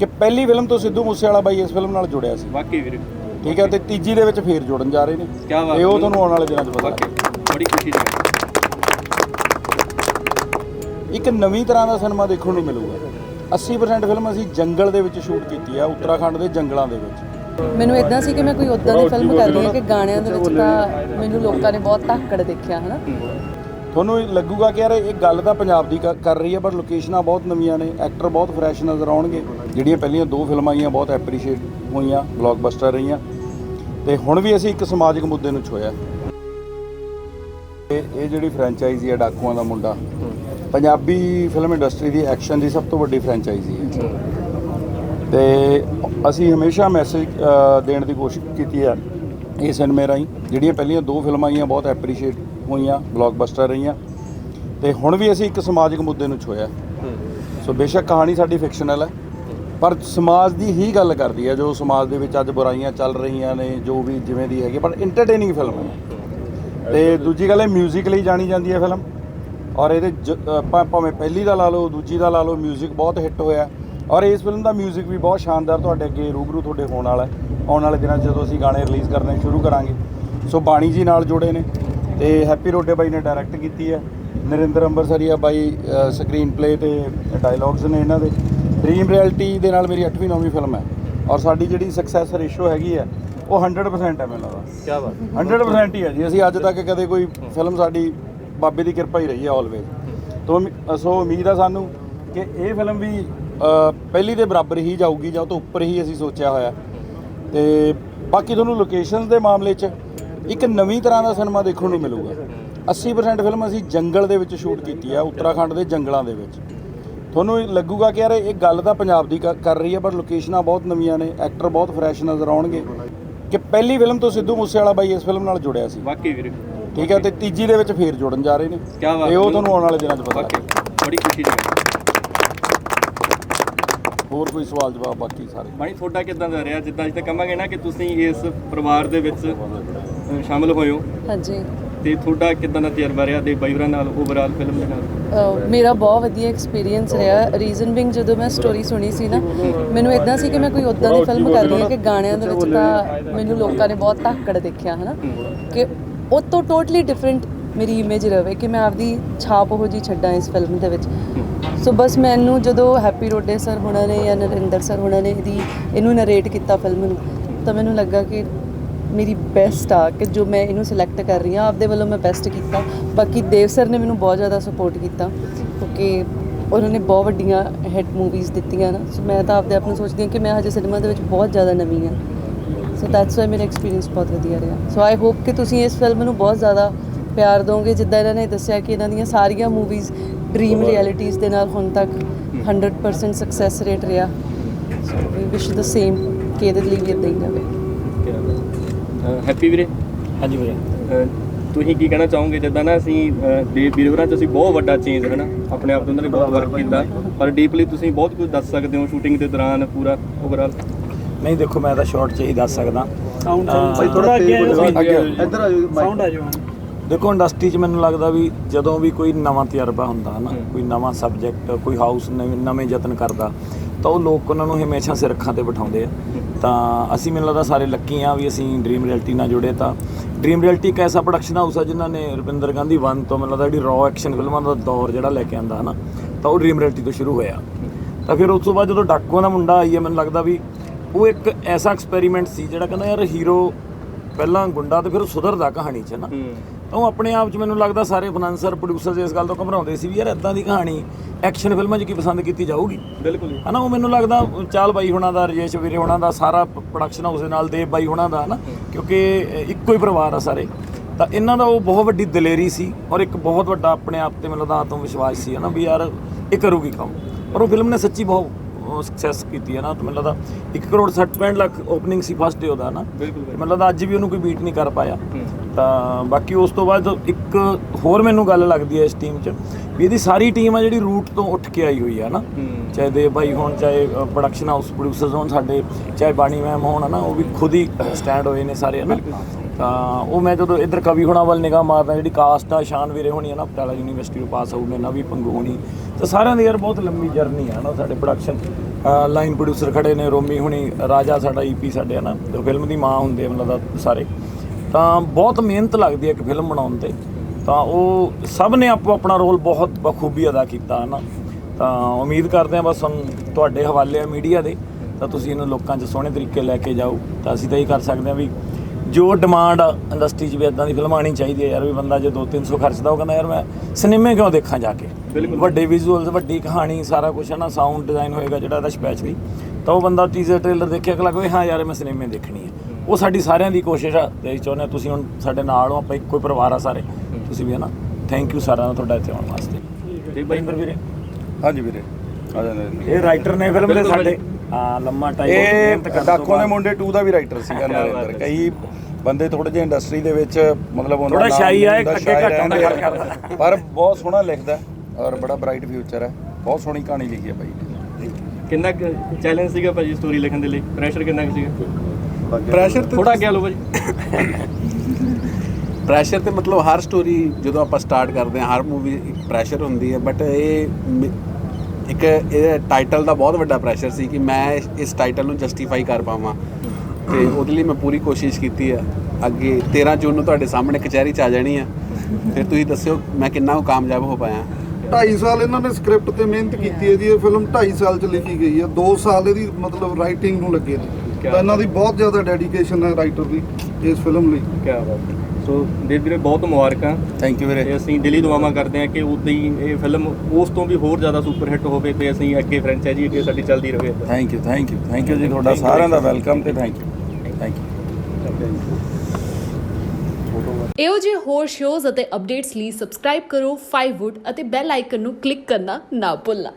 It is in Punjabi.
ਕਿ ਪਹਿਲੀ ਫਿਲਮ ਤੋਂ ਸਿੱਧੂ ਮੂਸੇਵਾਲਾ ਬਾਈ ਇਸ ਫਿਲਮ ਨਾਲ ਜੁੜਿਆ ਸੀ। ਵਾਕਈ ਵੀਰੇ। ਠੀਕ ਹੈ ਤੇ ਤੀਜੀ ਦੇ ਵਿੱਚ ਫੇਰ ਜੁੜਨ ਜਾ ਰਹੇ ਨੇ। ਕੀ ਬਾਤ ਇਹ ਉਹ ਤੁਹਾਨੂੰ ਆਉਣ ਵਾਲੇ ਦਿਨਾਂ 'ਚ ਪਤਾ ਵਾਕਈ ਬੜੀ ਖੁਸ਼ੀ ਦੀ ਗੱਲ। ਇੱਕ ਨਵੀਂ ਤਰ੍ਹਾਂ ਦਾ ਸਿਨੇਮਾ ਦੇਖਣ ਨੂੰ ਮਿਲੂਗਾ। 80% ਫਿਲਮ ਅਸੀਂ ਜੰਗਲ ਦੇ ਵਿੱਚ ਸ਼ੂਟ ਕੀਤੀ ਆ ਉੱਤਰਾਖੰਡ ਦੇ ਜੰਗਲਾਂ ਦੇ ਵਿੱਚ। ਮੈਨੂੰ ਇਦਾਂ ਸੀ ਕਿ ਮੈਂ ਕੋਈ ਉਦਾਂ ਦੀ ਫਿਲਮ ਕਰ ਰਹੀ ਹਾਂ ਕਿ ਗਾਣਿਆਂ ਦੇ ਵਿੱਚ ਤਾਂ ਮੈਨੂੰ ਲੋਕਾਂ ਨੇ ਬਹੁਤ ਧਾਕੜ ਦੇਖਿਆ ਹਨਾ? ਤੁਹਾਨੂੰ ਇਹ ਲੱਗੂਗਾ ਕਿ ਯਾਰ ਇਹ ਗੱਲ ਤਾਂ ਪੰਜਾਬ ਦੀ ਕ- ਕਰ ਰਹੀ ਹੈ ਪਰ ਲੋਕੇਸ਼ਨਾਂ ਬਹੁਤ ਨਵੀਆਂ ਨੇ ਐਕਟਰ ਬਹੁਤ ਫਰੈਸ਼ ਨਜ਼ਰ ਆਉਣਗੇ। ਜਿਹੜੀਆਂ ਪਹਿਲੀਆਂ ਦੋ ਫਿਲਮਾਂ ਆਈਆਂ ਬਹੁਤ ਐਪਰੀਸ਼ੀਏਟ ਹੋਈਆਂ ਬਲੌਕਬਸਟਰ ਰਹੀਆਂ। ਤੇ ਹੁਣ ਵੀ ਅਸੀਂ ਇੱਕ ਸਮਾਜਿਕ ਮੁੱਦੇ ਨੂੰ ਛੋਇਆ ਇਹ ਇਹ ਜਿਹੜੀ ਫਰੈਂਚਾਈਜ਼ੀ ਹੈ ਡਾਕੂਆਂ ਦਾ ਮੁੰਡਾ ਪੰਜਾਬੀ ਫਿਲਮ ਇੰਡਸਟਰੀ ਦੀ ਐਕਸ਼ਨ ਦੀ ਸਭ ਤੋਂ ਵੱਡੀ ਫਰੈਂਚਾਈਜ਼ੀ ਹੈ। ਤੇ ਅਸੀਂ ਹਮੇਸ਼ਾ ਮੈਸੇਜ ਦੇਣ ਦੀ ਕੋਸ਼ਿਸ਼ ਕੀਤੀ ਹੈ ਇਹ ਸਿਨੇਮੇ ਰਾਹੀਂ। ਜਿਹੜੀਆਂ ਪਹਿਲੀਆਂ ਦੋ ਫਿਲਮਾਂ ਆਈਆਂ ਬਹੁਤ ਐਪਰੀਸ਼ੀਏਟ ਹੋਈਆਂ ਬਲੌਕਬਸਟਰ ਰਹੀਆਂ ਤੇ ਹੁਣ ਵੀ ਅਸੀਂ ਇੱਕ ਸਮਾਜਿਕ ਮੁੱਦੇ ਨੂੰ ਛੋਇਆ ਸੋ ਬੇਸ਼ੱਕ ਕਹਾਣੀ ਸਾਡੀ ਫਿਕਸ਼ਨਲ ਹੈ ਪਰ ਸਮਾਜ ਦੀ ਹੀ ਗੱਲ ਕਰਦੀ ਹੈ ਜੋ ਸਮਾਜ ਦੇ ਵਿੱਚ ਅੱਜ ਬੁਰਾਈਆਂ ਚੱਲ ਰਹੀਆਂ ਨੇ ਜੋ ਵੀ ਜਿਵੇਂ ਦੀ ਹੈਗੀ ਪਰ ਇੰਟਰਟੇਨਿੰਗ ਫਿਲਮ ਹੈ ਤੇ ਦੂਜੀ ਗੱਲ ਇਹ 뮤직 ਲਈ ਜਾਣੀ ਜਾਂਦੀ ਹੈ ਫਿਲਮ ਔਰ ਇਹਦੇ ਜ- ਆਪਾਂ ਭਾਵੇਂ ਪਹਿਲੀ ਦਾ ਲਾ ਲਓ ਦੂਜੀ ਦਾ ਲਾ ਲਓ 뮤직 ਬਹੁਤ ਹਿੱਟ ਹੋਇਆ ਔਰ ਇਸ ਫਿਲਮ ਦਾ 뮤직 ਵੀ ਬਹੁਤ ਸ਼ਾਨਦਾਰ ਤੁਹਾਡੇ ਅੱਗੇ ਰੂਬਰੂ ਤੁਹਾਡੇ ਹੋਣ ਵਾਲਾ ਹੈ ਆਉਣ ਵਾਲੇ ਦਿਨਾਂ 'ਚ ਜਦੋਂ ਅਸੀਂ ਗਾਣੇ ਰਿਲੀਜ਼ ਕਰਨੇ ਸ਼ੁਰੂ ਕਰਾਂਗੇ ਸੋ ਬਾਣੀ ਜੀ ਨਾਲ ਜੁੜੇ ਨੇ ਤੇ ਹੈਪੀ ਰੋਡੇ ਬਾਈ ਨੇ ਡਾਇਰੈਕਟ ਕੀਤੀ ਹੈ। ਨਰਿੰਦਰ ਅੰਬਰਸਰੀਆ ਬਾਈ ਸਕਰੀਨ ਪਲੇ ਤੇ ਡਾਇਲੌਗਸ ਨੇ ਇਹਨਾਂ ਦੇ। ਡ੍ਰੀਮ ਰਿਐਲਿਟੀ ਦੇ ਨਾਲ ਮੇਰੀ 8ਵੀਂ 9ਵੀਂ ਫਿਲਮ ਹੈ। ਔਰ ਸਾਡੀ ਜਿਹੜੀ ਸਕਸੈਸ ਰੇਸ਼ੋ ਹੈਗੀ ਹੈ ਉਹ 100% ਹੈ ਮੈਨੂੰ ਲੱਗਦਾ। ਕੀ ਬਾਤ 100% ਹੀ ਹੈ ਜੀ। ਅਸੀਂ ਅੱਜ ਤੱਕ ਕਦੇ ਕੋਈ ਫਿਲਮ ਸਾਡੀ ਬਾਬੇ ਦੀ ਕਿਰਪਾ ਹੀ ਰਹੀ ਹੈ ਆਲਵੇਜ਼ ਤੋਂ ਸੋ ਉਮੀਦ ਆ ਸਾਨੂੰ ਕਿ ਇਹ ਫਿਲਮ ਵੀ ਪਹਿਲੀ ਦੇ ਬਰਾਬਰ ਹੀ ਜਾਊਗੀ ਜਾਂ ਉਹ ਤੋਂ ਉੱਪਰ ਹੀ ਅਸੀਂ ਸੋਚਿਆ ਹੋਇਆ। ਤੇ ਬਾਕੀ ਤੁਹਾਨੂੰ ਲੋਕੇਸ਼ਨਸ ਦੇ ਮਾਮਲੇ 'ਚ ਇੱਕ ਨਵੀਂ ਤਰ੍ਹਾਂ ਦਾ ਸਿਨੇਮਾ ਦੇਖਣ ਨੂੰ ਮਿਲੂਗਾ। 80% ਫਿਲਮ ਅਸੀਂ ਜੰਗਲ ਦੇ ਵਿੱਚ ਸ਼ੂਟ ਕੀਤੀ ਆ ਉੱਤਰਾਖੰਡ ਦੇ ਜੰਗਲਾਂ ਦੇ ਵਿੱਚ। ਤੁਹਾਨੂੰ ਲੱਗੂਗਾ ਕਿ ਯਾਰ ਇਹ ਗੱਲ ਤਾਂ ਪੰਜਾਬ ਦੀ ਕਰ ਰਹੀ ਹੈ ਪਰ ਲੋਕੇਸ਼ਨਾਂ ਬਹੁਤ ਨਵੀਆਂ ਨੇ ਐਕਟਰ ਬਹੁਤ ਫਰੈਸ਼ ਨਜ਼ਰ ਆਉਣਗੇ। ਕਿ ਪਹਿਲੀ ਫਿਲਮ ਤੋਂ ਸਿੱਧੂ ਮੂਸੇਵਾਲਾ ਬਾਈ ਇਸ ਫਿਲਮ ਨਾਲ ਜੁੜਿਆ ਸੀ। ਵਾਕਈ ਵੀਰੇ। ਠੀਕ ਹੈ ਤੇ ਤੀਜੀ ਦੇ ਵਿੱਚ ਫੇਰ ਜੁੜਨ ਜਾ ਰਹੇ ਨੇ। ਇਹ ਉਹ ਤੁਹਾਨੂੰ ਆਉਣ ਵਾਲੇ ਦਿਨਾਂ 'ਚ ਪਤਾ ਵਾਕਈ ਬੜੀ ਖੁਸ਼ੀ ਦੀ। ਹੋਰ ਕੋਈ ਸਵਾਲ ਜਵਾਬ ਬਾਕੀ ਸਾਰੇ। ਬਾਣੀ ਤੁਹਾਡਾ ਕਿਦਾਂ ਦਾ ਰਿਹਾ? ਜਿੱਦਾਂ ਜਿੱਦਾਂ ਕਹਾਂਗੇ ਨਾ ਕਿ ਤੁਸੀਂ ਇਸ ਪਰਿਵਾਰ ਦੇ ਵਿੱਚ ਸ਼ਾਮਲ ਹੋਏ ਹੋ? ਹਾਂਜੀ। ਤੇ ਤੁਹਾਡਾ ਕਿਦਾਂ ਦਾ ਤਜਰਬਾ ਰਿਹਾ ਦੇ ਬਾਈਵਰਾਂ ਨਾਲ ਓਵਰਆਲ ਫਿਲਮ ਦੇ ਨਾਲ? ਮੇਰਾ ਬਹੁਤ ਵਧੀਆ ਐਕਸਪੀਰੀਅੰਸ ਰਿਹਾ। ਰੀਜ਼ਨ ਬਿੰਗ ਜਦੋਂ ਮੈਂ ਸਟੋਰੀ ਸੁਣੀ ਸੀ ਨਾ ਮੈਨੂੰ ਇਦਾਂ ਸੀ ਕਿ ਮੈਂ ਕੋਈ ਉਦਾਂ ਦੀ ਫਿਲਮ ਕਰ ਰਹੀ ਹਾਂ ਕਿ ਗਾਣਿਆਂ ਦੇ ਵਿੱਚ ਤਾਂ ਮੈਨੂੰ ਲੋਕਾਂ ਨੇ ਬਹੁਤ ਧਾਕੜ ਦੇਖਿਆ ਹਨਾ? ਕਿ ਉਹ ਤੋਂ ਟੋਟਲੀ ਡਿਫਰੈਂਟ ਮੇਰੀ ਇਮੇਜ ਰਵੇ ਕਿ ਮੈਂ ਆਪਦੀ ਛਾਪ ਉਹ ਜੀ ਛੱਡਾਂ ਇਸ ਫਿਲਮ ਦੇ ਵਿੱਚ। ਸੋ ਬਸ ਮੈਨੂੰ ਜਦੋਂ ਹੈਪੀ ਰੋਡੇ ਸਰ ਹੁਣਾਂ ਨੇ ਜਾਂ ਨਰਿੰਦਰ ਸਰ ਹੁਣਾਂ ਨੇ ਇਹਦੀ ਇਹਨੂੰ ਨਰੇਟ ਕੀਤਾ ਫਿਲਮ ਨੂੰ ਤਾਂ ਮੈਨੂੰ ਲੱਗਾ ਕਿ ਮੇਰੀ ਬੈਸਟ ਆ ਕਿ ਜੋ ਮੈਂ ਇਹਨੂੰ ਸਿਲੈਕਟ ਕਰ ਰਹੀ ਹਾਂ ਆਪਦੇ ਵੱਲੋਂ ਮੈਂ ਬੈਸਟ ਕੀਤਾ। ਬਾਕੀ ਦੇਵ ਸਰ ਨੇ ਮੈਨੂੰ ਬਹੁਤ ਜ਼ਿਆਦਾ ਸਪੋਰਟ ਕੀਤਾ ਕਿਉਂਕਿ ਉਹਨਾਂ ਨੇ ਬਹੁਤ ਵੱਡੀਆਂ ਹਿੱਟ ਮੂਵੀਜ਼ ਦਿੱਤੀਆਂ ਨਾ। ਸੋ ਮੈਂ ਤਾਂ ਆਪਦੇ ਆਪ ਨੂੰ ਸੋਚਦੀ ਹਾਂ ਕਿ ਮੈਂ ਹਜੇ ਸਿਨੇਮਾ ਦੇ ਵਿੱਚ ਬਹੁਤ ਜ਼ਿਆਦਾ ਨਵੀਂ ਹਾਂ। ਸੋ ਦੈਟਸ ਵਾਈ ਮੇਰਾ ਐਕਸਪੀਰੀਅੰਸ ਬਹੁਤ ਵਧੀਆ ਰਿਹਾ। ਸੋ ਆਈ ਹੋਪ ਕਿ ਤੁਸੀਂ ਇਸ ਫਿਲਮ ਨੂੰ ਬਹੁਤ ਜ਼ਿਆਦਾ ਪਿਆਰ ਦਿਓਗੇ ਜਿੱਦਾਂ ਇਹਨਾਂ ਨੇ ਦੱਸਿਆ ਕਿ ਇਹਨਾਂ ਦੀਆਂ ਸਾਰੀਆਂ ਮੂਵੀਜ਼ ਡ੍ਰੀਮ ਰਿਐਲਿਟੀਜ਼ ਦੇ ਨਾਲ ਹੁਣ ਤੱਕ 100% ਸਕਸੈਸ ਰੇਟ ਰਿਹਾ। ਸੋ ਵੀ ਵਿਸ਼ ਦ ਸੇਮ ਕਿ ਇਹਦੇ ਲਈ ਵੀ ਇਦਾਂ ਹੀ ਰਹੇ। ਹੈਪੀ ਵੀਰੇ? ਹਾਂਜੀ ਵੀਰੇ। ਤੁਸੀਂ ਕੀ ਕਹਿਣਾ ਚਾਹੋਗੇ? ਜਿੱਦਾਂ ਨਾ ਅਸੀਂ ਦੇ ਵੀਰਵਰਾਂ ਚ ਅਸੀਂ ਬਹੁਤ ਵੱਡਾ ਚੇਂਜ ਹੈ ਨਾ। ਆਪਣੇ ਆਪ ਤੋਂ ਉਹਨਾਂ ਨੇ ਬਹੁਤ ਵਰਕ ਕੀਤਾ। ਪਰ ਡੀਪਲੀ ਤੁਸੀਂ ਬਹੁਤ ਕੁਝ ਦੱਸ ਸਕਦੇ ਹੋ ਸ਼ੂਟਿੰਗ ਦੇ ਦੌਰਾਨ ਪੂਰਾ ਓਵਰਆਲ ਨਹੀਂ ਦੇਖੋ ਮੈਂ ਤਾਂ ਸ਼ਾਰਟ 'ਚ ਹੀ ਦੱਸ ਸਕਦਾ। ਸਾਊਂਡ ਅਹ, ਭਾਈ ਥੋੜਾ ਅੱਗੇ ਆ ਜਾਓ ਅੱਗੇ ਇੱਧਰ ਆ ਜਾਓ ਸਾਊਂਡ ਆ ਜਾਓ ਦੇਖੋ ਇੰਡਸਟਰੀ 'ਚ ਮੈਨੂੰ ਲੱਗਦਾ ਵੀ ਜਦੋਂ ਵੀ ਕੋਈ ਨਵਾਂ ਤਜਰਬਾ ਹੁੰਦਾ ਨਾ ਕੋਈ ਨਵਾਂ ਸਬਜੈਕਟ ਕੋਈ ਹਾਊਸ ਨਵੇਂ ਯਤਨ ਕਰਦਾ ਤਾਂ ਉਹ ਲੋਕ ਉਹਨਾਂ ਨੂੰ ਹਮੇਸ਼ਾ ਸਿਰ ਅੱਖਾਂ ਤੇ ਬਿਠਾਉਂਦੇ ਆ। ਤਾਂ ਅਸੀਂ ਮੈਨੂੰ ਲੱਗਦਾ ਸਾਰੇ ਲੱਕੀ ਆ ਵੀ ਅਸੀਂ ਡ੍ਰੀਮ ਰਿਐਲਿਟੀ ਨਾਲ ਜੁੜੇ ਤਾਂ ਡ੍ਰੀਮ ਰਿਐਲਿਟੀ ਇੱਕ ਐਸਾ ਪ੍ਰੋਡਕਸ਼ਨ ਹਾਊਸ ਆ ਜਿਨ੍ਹਾਂ ਨੇ ਰਵਿੰਦਰ ਗਾਂਧੀ 1 ਤੋਂ ਮੈਨੂੰ ਲੱਗਦਾ ਜਿਹੜੀ ਰॉ ਐਕਸ਼ਨ ਫਿਲਮਾਂ ਦਾ ਦੌਰ ਜਿਹੜਾ ਲੈ ਕੇ ਆਂਦਾ ਹਨਾ, ਤਾਂ ਉਹ ਡ੍ਰੀਮ ਰਿਐਲਿਟੀ ਤੋਂ ਸ਼ੁਰੂ ਹੋਇਆ। ਤਾਂ ਫਿਰ ਉਸ ਤੋਂ ਬਾਅਦ ਜਦੋਂ ਡਾਕੂਆਂ ਦਾ ਮੁੰਡਾ ਆਈ ਹੈ ਮੈਨੂੰ ਲੱਗਦਾ ਵੀ ਉਹ ਇੱਕ ਐਸਾ ਐਕਸਪੈਰੀਮੈਂਟ ਸੀ ਜਿਹੜਾ ਕਹਿੰਦਾ ਯਾਰ ਹੀਰੋ ਪਹਿਲਾਂ ਗੁੰਡਾ ਤੇ ਫਿਰ ਉਹ ਸੁਧਰਦਾ ਕਹਾਣੀ 'ਚ ਨਾ ਉਹ ਆਪਣੇ ਆਪ 'ਚ ਮੈਨੂੰ ਲੱਗਦਾ ਸਾਰੇ ਫਾਈਨਾਂਸਰ ਪ੍ਰੋਡਿਊਸਰ ਇਸ ਗੱਲ ਤੋਂ ਘਬਰਾਉਂਦੇ ਸੀ ਵੀ ਯਾਰ ਇਦਾਂ ਦੀ ਕਹਾਣੀ ਐਕਸ਼ਨ ਫਿਲਮਾਂ 'ਚ ਕੀ ਪਸੰਦ ਕੀਤੀ ਜਾਊਗੀ? ਬਿਲਕੁਲ ਹਨਾ ਉਹ ਮੈਨੂੰ ਲੱਗਦਾ ਚਾਲ ਬਾਈ ਹੁਣਾਂ ਦਾ ਰਜੇਸ਼ ਵੀਰੇ ਹੁਣਾਂ ਦਾ ਸਾਰਾ ਪ੍ਰੋਡਕਸ਼ਨ ਹਾਊਸ ਦੇ ਨਾਲ ਦੇਵ ਬਾਈ ਹੁਣਾਂ ਦਾ ਹਨਾ ਕਿਉਂਕਿ ਇੱਕੋ ਹੀ ਪਰਿਵਾਰ ਆ ਸਾਰੇ। ਤਾਂ ਇਹਨਾਂ ਦਾ ਉਹ ਬਹੁਤ ਵੱਡੀ ਦਲੇਰੀ ਸੀ ਔਰ ਇੱਕ ਬਹੁਤ ਵੱਡਾ ਆਪਣੇ ਆਪ ਤੇ ਮੈਨੂੰ ਲੱਗਦਾ ਆਤਮ ਵਿਸ਼ਵਾਸ ਸੀ ਹਨਾ ਵੀ ਯਾਰ ਇਹ ਕਰੂਗੀ ਕੰਮ। ਔਰ ਉਹ ਫਿਲਮ ਨੇ ਸੱਚੀ ਬਹੁਤ ਸਕਸੈਸ ਕੀਤੀ ਹੈ ਨਾ ਤਾਂ ਮੈਨੂੰ ਲੱਗਦਾ 1 ਕਰੋੜ 60 65 ਲੱਖ ਓਪਨਿੰਗ ਸੀ ਫਸਟ ਡੇ ਉਹਦਾ ਨਾ। ਬਿਲਕੁਲ ਮੈਨੂੰ ਲੱਗਦਾ ਅੱਜ ਵੀ ਉਹਨੂੰ ਕੋਈ ਬੀਟ ਨਹੀਂ ਕਰ ਪਾਇਆ। ਤਾਂ ਬਾਕੀ ਉਸ ਤੋਂ ਬਾਅਦ ਇੱਕ ਹੋਰ ਮੈਨੂੰ ਗੱਲ ਲੱਗਦੀ ਹੈ ਇਸ ਟੀਮ 'ਚ ਵੀ ਇਹਦੀ ਸਾਰੀ ਟੀਮ ਆ ਜਿਹੜੀ ਰੂਟ ਤੋਂ ਉੱਠ ਕੇ ਆਈ ਹੋਈ ਹੈ ਨਾ। ਚਾਹੇ ਦੇਵ ਭਾਈ ਹੋਣ ਚਾਹੇ ਪ੍ਰੋਡਕਸ਼ਨ ਹਾਊਸ ਪ੍ਰੋਡਿਊਸਰਸ ਹੋਣ ਸਾਡੇ ਚਾਹੇ ਬਾਣੀ ਮੈਮ ਹੋਣ ਨਾ ਉਹ ਵੀ ਖੁਦ ਹੀ ਸਟੈਂਡ ਹੋਏ ਨੇ ਸਾਰੇ ਹਨਾ। ਤਾਂ ਉਹ ਮੈਂ ਜਦੋਂ ਇੱਧਰ ਕਵੀ ਹੋਣਾ ਵੱਲ ਨਿਗਾਹ ਮਾਰਦਾ, ਜਿਹੜੀ ਕਾਸਟ ਆ, ਸ਼ਾਨ ਵੀਰੇ ਹੋਣੀ ਹੈ ਨਾ, ਪਟਿਆਲਾ ਯੂਨੀਵਰਸਿਟੀ ਤੋਂ ਪਾਸ ਆਊਟ ਨੇ ਵੀ ਪੰਗੂ ਹੋਣੀ, ਤਾਂ ਸਾਰਿਆਂ ਦੀ ਯਾਰ ਬਹੁਤ ਲੰਮੀ ਜਰਨੀ ਆ ਨਾ ਸਾਡੇ ਪ੍ਰੋਡਕਸ਼ਨ ਲਾਈਨ ਪ੍ਰੋਡਿਊਸਰ ਖੜੇ ਨੇ, ਰੋਮੀ ਹੁਣੀ, ਰਾਜਾ ਸਾਡਾ ਈਪੀ ਸਾਡੇ ਆ ਨਾ, ਤੇ ਫਿਲਮ ਦੀ ਮਾਂ ਹੁੰਦੇ ਆ, ਮਤਲਬ ਦਾ ਸਾਰੇ। ਤਾਂ ਬਹੁਤ ਮਿਹਨਤ ਲੱਗਦੀ ਹੈ ਇੱਕ ਫਿਲਮ ਬਣਾਉਣ ਤੇ। ਤਾਂ ਉਹ ਸਭ ਨੇ ਆਪੋ ਆਪਣਾ ਰੋਲ ਬਹੁਤ ਬਖੂਬੀ ਅਦਾ ਕੀਤਾ, ਹੈ ਨਾ। ਤਾਂ ਉਮੀਦ ਕਰਦੇ ਹਾਂ ਬਸ ਹੁਣ ਤੁਹਾਡੇ ਹਵਾਲੇ ਆ ਮੀਡੀਆ ਦੇ, ਤਾਂ ਤੁਸੀਂ ਇਹਨੂੰ ਲੋਕਾਂ 'ਚ ਸੋਹਣੇ ਤਰੀਕੇ ਲੈ ਕੇ ਜਾਓ। ਤਾਂ ਅਸੀਂ ਤਾਂ ਇਹ ਕਰ ਸਕਦੇ ਹਾਂ ਵੀ ਜੋ ਡਿਮਾਂਡ ਇੰਡਸਟਰੀ 'ਚ ਵੀ ਇਦਾਂ ਦੀ ਫਿਲਮ ਆਣੀ ਚਾਹੀਦੀ ਹੈ ਯਾਰ ਵੀ ਬੰਦਾ ਜੇ 2-300 ਖਰਚਦਾ ਉਹ ਕਹਿੰਦਾ ਯਾਰ ਮੈਂ ਸਿਨੇਮੇ ਕਿਉਂ ਦੇਖਾਂ ਜਾ ਕੇ? ਵੱਡੇ ਵਿਜ਼ੂਅਲਸ ਵੱਡੀ ਕਹਾਣੀ ਸਾਰਾ ਕੁਝ ਹੈ ਨਾ ਸਾਊਂਡ ਡਿਜ਼ਾਈਨ ਹੋਏਗਾ ਜਿਹੜਾ ਇਹਦਾ ਸਪੈਸ਼ਲੀ ਤਾਂ ਉਹ ਬੰਦਾ ਟੀਜ਼ਰ ਟ੍ਰੇਲਰ ਦੇਖਿਆ ਕਿ ਲੱਗੇ ਹਾਂ ਯਾਰ ਮੈਂ ਸਿਨੇਮੇ ਦੇਖਣੀ ਹੈ। ਉਹ ਸਾਡੀ ਸਾਰਿਆਂ ਦੀ ਕੋਸ਼ਿਸ਼ ਆ ਤੇ ਚਾਹੁੰਦੇ ਹਾਂ ਤੁਸੀਂ ਹੁਣ ਸਾਡੇ ਨਾਲ ਹੋ ਆਪਾਂ ਇੱਕੋ ਹੀ ਪਰਿਵਾਰ ਆ ਸਾਰੇ। ਤੁਸੀਂ ਵੀ ਹੈ ਨਾ ਥੈਂਕ ਯੂ ਸਾਰਿਆਂ ਦਾ ਤੁਹਾਡਾ ਇੱਥੇ ਆਉਣ ਵਾਸਤੇ। ਬਾਈ ਬਰਿੰਦਰ ਵੀਰੇ। ਹਾਂਜੀ ਵੀਰੇ ਆ ਜਾਂਦੇ। ਇਹ ਰਾਈਟਰ ਨੇ ਫਿਲਮ ਦੇ ਸਾਡੇ। ਹਾਂ ਲੰਮਾ ਟਾਈਮ ਇਹ ਡਾਕੂਆਂ ਦੇ ਮੁੰਡੇ 2 ਦਾ ਵੀ ਰਾਈਟਰ ਸੀਗਾ ਨਰਿੰਦਰ ਕਈ ਬੰਦੇ ਥੋੜੇ ਜਿਹੇ ਇੰਡਸਟਰੀ ਦੇ ਵਿੱਚ ਮਤਲਬ ਉਹਨਾਂ ਥੋੜ੍ਹਾ ਨਾਮ shy ਆ, ਇਹ ਹੁੰਦਾ, ਅੱਗੇ shy ਘੱਟ ਆਉਂਦਾ ਰਹਿੰਦੇ ਗੱਲ ਆ। ਕਰਦਾ। ਪਰ ਬਹੁਤ ਸੋਹਣਾ ਲਿਖਦਾ ਹੈ ਔਰ ਬੜਾ ਬ੍ਰਾਈਟ ਫਿਊਚਰ ਹੈ। ਬਹੁਤ ਸੋਹਣੀ ਕਹਾਣੀ ਲਿਖੀ ਹੈ ਬਾਈ ਨੇ। ਕਿੰਨਾ ਚੈਲੰਜ ਸੀਗਾ ਭਾਜੀ ਸਟੋਰੀ ਲਿਖਣ ਦੇ ਲਈ? ਪ੍ਰੈਸ਼ਰ ਕਿੰਨਾ ਕੁ ਸੀਗਾ? ਪ੍ਰੈਸ਼ਰ ਤੇ ਥੋੜਾ ਅੱਗੇ ਲਓ ਭਾਜੀ। ਪ੍ਰੈਸ਼ਰ ਤੇ ਮਤਲਬ ਹਰ ਸਟੋਰੀ ਜਦੋਂ ਆਪਾਂ ਸਟਾਰਟ ਕਰਦੇ ਹਾਂ ਹਰ ਮੂਵੀ ਇੱਕ ਪ੍ਰੈਸ਼ਰ ਹੁੰਦੀ ਹੈ ਬਟ ਇਹ ਇੱਕ ਇਹਦਾ ਟਾਈਟਲ ਦਾ ਬਹੁਤ ਵੱਡਾ ਪ੍ਰੈਸ਼ਰ ਸੀ ਕਿ ਮੈਂ ਇਸ ਟਾਈਟਲ ਨੂੰ ਜਸਟੀਫਾਈ ਕਰ ਪਾਵਾਂ। ਤੇ ਉਹਦੇ ਲਈ ਮੈਂ ਪੂਰੀ ਕੋਸ਼ਿਸ਼ ਕੀਤੀ ਆ। ਅੱਗੇ 13 ਜੂਨ ਨੂੰ ਤੁਹਾਡੇ ਸਾਹਮਣੇ ਕਚਹਿਰੀ 'ਚ ਆ ਜਾਣੀ ਆ। ਫਿਰ ਤੁਸੀਂ ਦੱਸਿਓ ਮੈਂ ਕਿੰਨਾ ਕੁ ਕਾਮਯਾਬ ਹੋ ਪਾਇਆ। 2.5 ਸਾਲ ਇਹਨਾਂ ਨੇ ਸਕ੍ਰਿਪਟ ਤੇ ਮਿਹਨਤ ਕੀਤੀ ਹੈ ਜੀ। ਇਹ ਫਿਲਮ 2.5 ਸਾਲ ਚ ਲਿਖੀ ਗਈ ਹੈ। 2 ਸਾਲ ਇਹਦੀ ਮਤਲਬ ਰਾਈਟਿੰਗ ਨੂੰ ਲੱਗੇ ਨੇ। ਤਾਂ ਇਹਨਾਂ ਦੀ ਬਹੁਤ ਜ਼ਿਆਦਾ ਡੈਡੀਕੇਸ਼ਨ ਹੈ ਰਾਈਟਰ ਦੀ ਇਸ ਫਿਲਮ ਲਈ। ਕੀ ਬਾਤ ਹੈ। ਸੋ ਦੇਵ ਵੀਰੇ ਬਹੁਤ ਮੁਬਾਰਕਾਂ। ਥੈਂਕ ਯੂ ਵੀਰੇ। ਤੇ ਅਸੀਂ ਦਿਲੀ ਦੁਆਵਾਂ ਕਰਦੇ ਹਾਂ ਕਿ ਉਦਾਂ ਹੀ ਇਹ ਫਿਲਮ ਉਸ ਤੋਂ ਵੀ ਹੋਰ ਜ਼ਿਆਦਾ ਸੁਪਰ ਹਿੱਟ ਹੋਵੇ ਤੇ ਅਸੀਂ ਅੱਗੇ ਫਰੈਂਚਾਈਜ਼ੀ ਅੱਗੇ ਸਾਡੀ ਚੱਲਦੀ ਰਹੇ thank you thank you thank you ਜੀ। ਤੁਹਾਡਾ ਸਾਰਿਆਂ ਦਾ ਵੈਲਕਮ ਤੇ ਥੈਂਕ ਯੂ ਥੈਂਕ ਯੂ ਇਹੋ ਜਿਹੇ ਹੋਰ ਸ਼ੋਜ਼ ਅਤੇ ਅਪਡੇਟਸ ਲਈ ਸਬਸਕ੍ਰਾਈਬ ਕਰੋ 5wood ਅਤੇ ਬੈਲ ਆਈਕਨ ਨੂੰ ਕਲਿੱਕ ਕਰਨਾ ਨਾ ਭੁੱਲਣਾ।